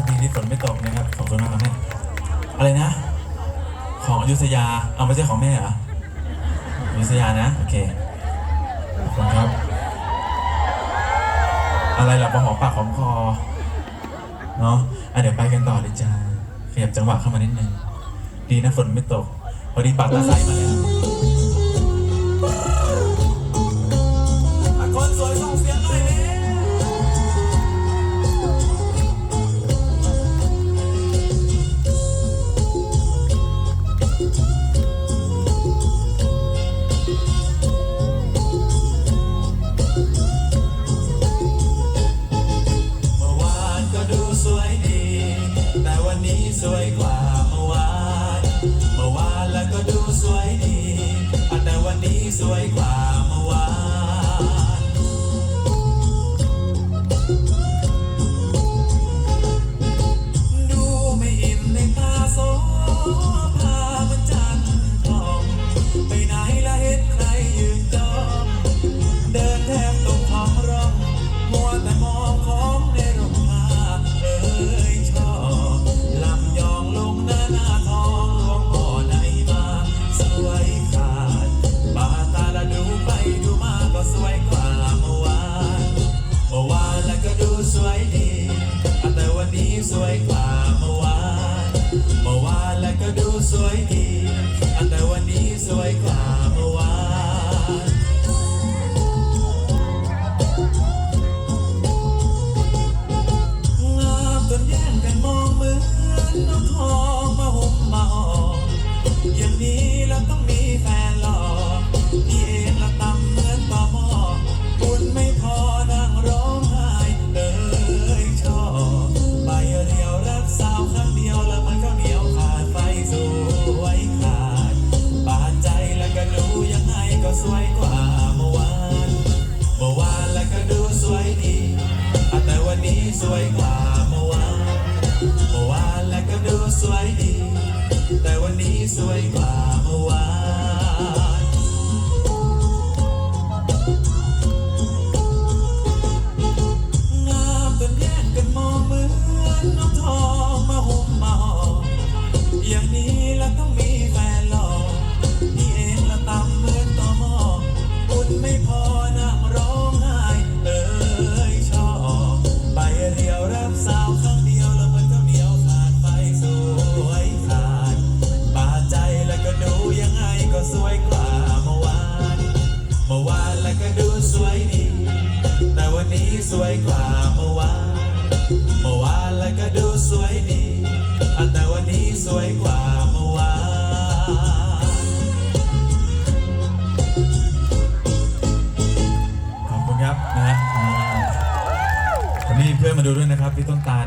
คดีที่ฝนไม่ตกนะครับ ขอบคุณมากครับแม่อะไรนะ ของอยุธยา เอาไม่ใช่ของแม่เหรออยุธยานะ โอเค ขอบคุณครับ อะไรล่ะพอหอมปากหอมคอ เนาะอะเดี๋ยวไปกันต่อเลยจ้าขยับจังหวะเข้ามานิดนึง ดีนะฝนไม่ตก พอดีปากตาใสมาแล้ว เมื่อวานแล้วก็ดูสวยดีแต่วันนี้สวยกว่า สวยดีแต่วันนี้สวยกว่าเมื่อวานงามจนแย่งกันมองเหมือนเองทองมาห่มมาห่ออย่างนี้เราต้องมีแฟนหล่อ ก็สวยกว่าเมื่อวาน เมื่อวานแล้วก็ดูสวยดี แต่วันนี้สวยกว่าเมื่อวาน เมื่อวานแล้วก็ดูสวยดี แต่วันนี้สวยกว่าเมื่อวาน สวยกว่าเมื่อวาน เมื่อวานแล้วก็ดูสวยดี แต่วันนี้สวยกว่าเมื่อวาน เมื่อวานแล้วก็ดูสวยดีแต่วันนี้สวยกว่าเมื่อวานขอบคุณครับนะฮะอ่าวันนี้เพื่อนมาดูด้วยนะครับพี่ต้นตาล